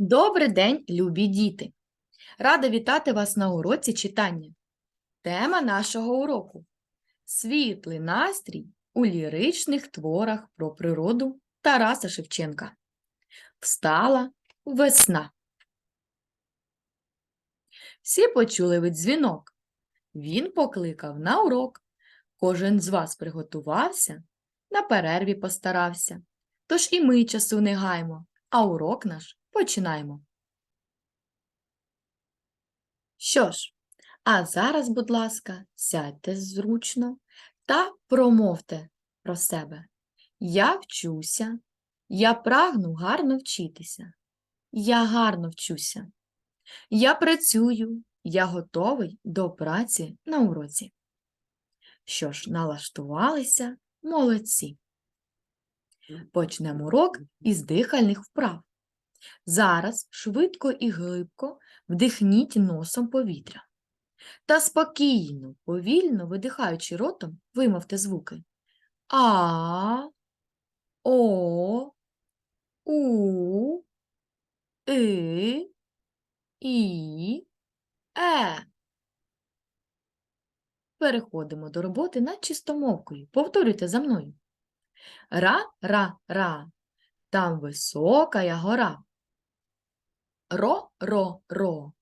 Добрий день, любі діти! Рада вітати вас на уроці читання. Тема нашого уроку Світлий настрій у ліричних творах про природу Тараса Шевченка. Встала весна. Всі почули ви дзвінок. Він покликав на урок. Кожен з вас приготувався, на перерві постарався. Тож і ми часу не гаймо, а урок наш починаємо. Що ж, а зараз, будь ласка, сядьте зручно та промовте про себе. Я вчуся, я прагну гарно вчитися. Я гарно вчуся. Я працюю, я готовий до праці на уроці. Що ж, налаштувалися молодці. Почнемо урок із дихальних вправ. Зараз швидко і глибко вдихніть носом повітря. Та спокійно, повільно видихаючи ротом, вимовте звуки А, О, У, И, І, Е. Переходимо до роботи над чистомовкою. Повторюйте за мною. Ра-ра-ра. Там високая гора. Ро-ро-ро.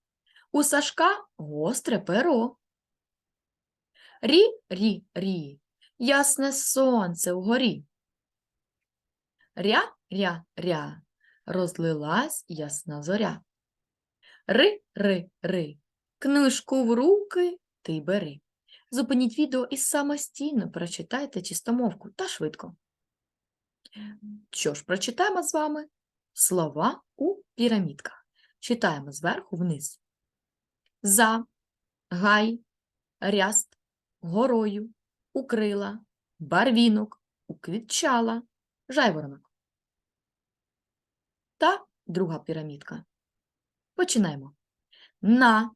У Сашка гостре перо. Рі-рі-рі. Ясне сонце вгорі. Ря-ря-ря. Розлилась ясна зоря. Ри-ри-ри. Книжку в руки ти бери. Зупиніть відео і самостійно прочитайте чистомовку та швидко. Що ж, прочитаємо з вами слова у пірамідках. Читаємо зверху вниз. За, гай, ряст, горою, укрила, барвінок, уквітчала, жайворонок. Та друга пірамідка. Починаємо. На,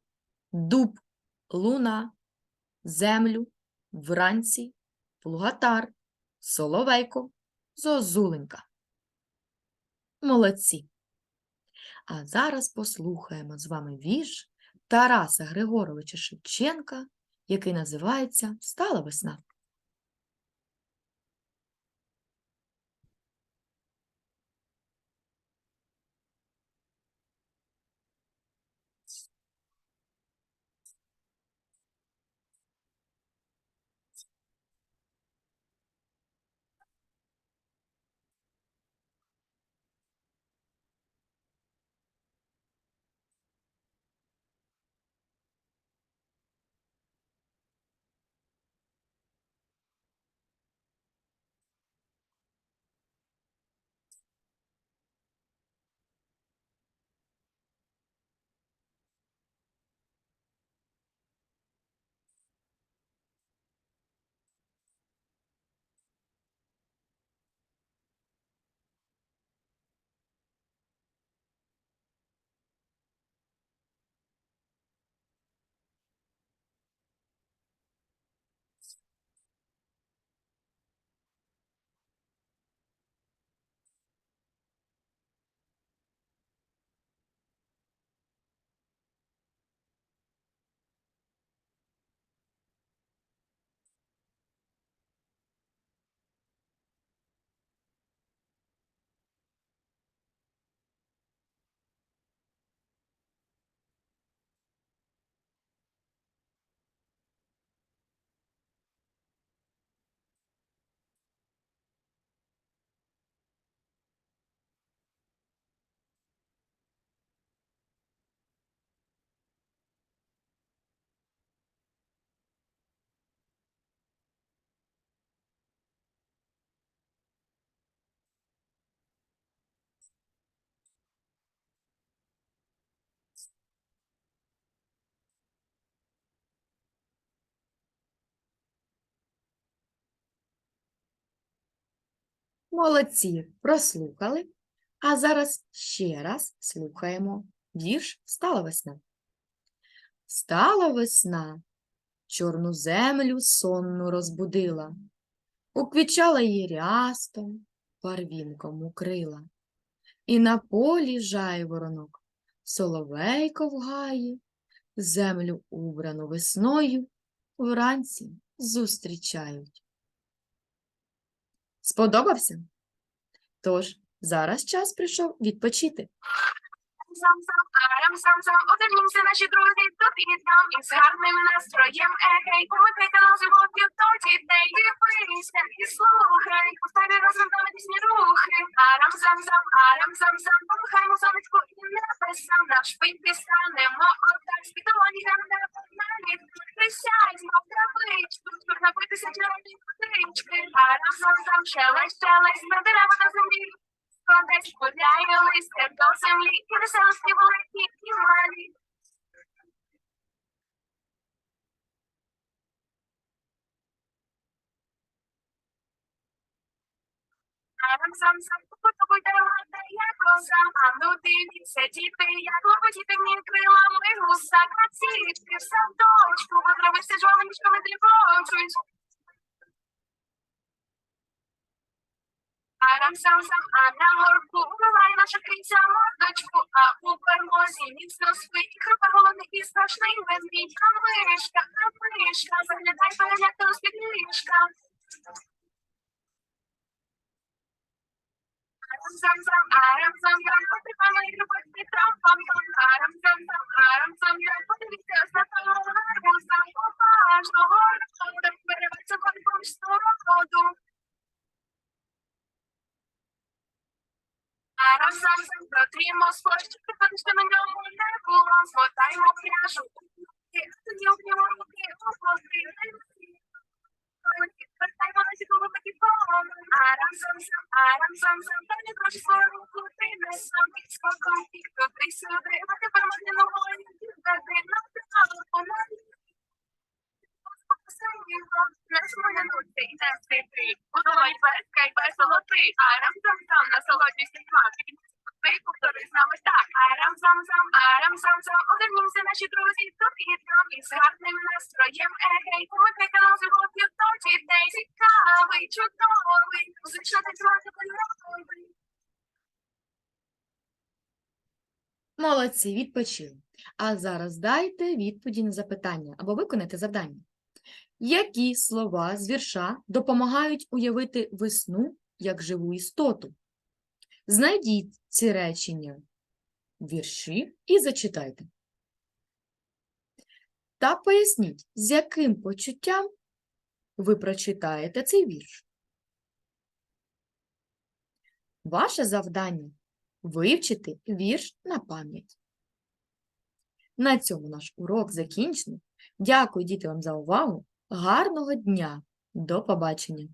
дуб, луна, землю, вранці, плугатар, соловейко, зозуленька. Молодці. А зараз послухаємо з вами вірш Тараса Григоровича Шевченка, який називається Стала весна. Молодці, прослухали. А зараз ще раз слухаємо вірш Стала весна. Стала весна, чорну землю сонну розбудила, уквічала її рястом, барвінком укрила. І на полі соловейко в гаї, землю убрану весною вранці зустрічають. Сподобався? Тож, зараз час прийшов відпочити. Сам-сам, арам-сам-сам, озирнімся наші друзі тут і там, із гарним настроєм, егей, помикай канал животів до дітей, дивися і слухай, повторюй разом з нами пісні рухи. Арам-сам-сам, арам-сам-сам, помахаймо сонечку і небесам, наш пить станемо отак, з підолоні грам навіть, присядь, мов травичку, щоб напитися чарівної водички. Арам-сам-сам, шелесть, шелесть, на дерева на землі, Складець подяє листя до землі, і веселості великі і малі. Арам сам сам побудуй дорога, як роса, а ну дивіться, діти, як лопотіти мені крилами гуса, красиві в садочку, бо травися жовним мішками дрібочуть. Арам сам сам, а на горбу буває наша криця мордочку, а у пермозі міцно спить, крупа голодний і страшний ведмідь, а мишка, а мишка, заглядай переляти у спід ліжка. Арам сам сам, арам сам сам, потримай мої крупочки, трам пам пам, арам сам сам, арам сам сам, подивіться, Арам сам сам, на не. Арам сам сам, та не кроч свою руку, ти не сам під скоком, і туди сюди, а тепер можна новою, дати нам тихало помогти. Не смоянути і не встигти. Подумай перська і весело ти. Арам сам сам, насолоджуйся смаки. Ти повтори з нами так. Арам сам сам, арам сам сам. Озирнімся наші друзі тут і там. І гарним настроєм егей. Помикай канал животів до дітей. Цікавий, чудовий. Музично танцювати кольоровий. Молодці, відпочили. А зараз дайте відповіді на запитання або виконайте завдання. Які слова з вірша допомагають уявити весну як живу істоту? Знайдіть ці речення вірші і зачитайте. Та поясніть, з яким почуттям ви прочитаєте цей вірш. Ваше завдання вивчити вірш на пам'ять. На цьому наш урок закінчено. Дякую, діти, вам за увагу. Гарного дня! До побачення!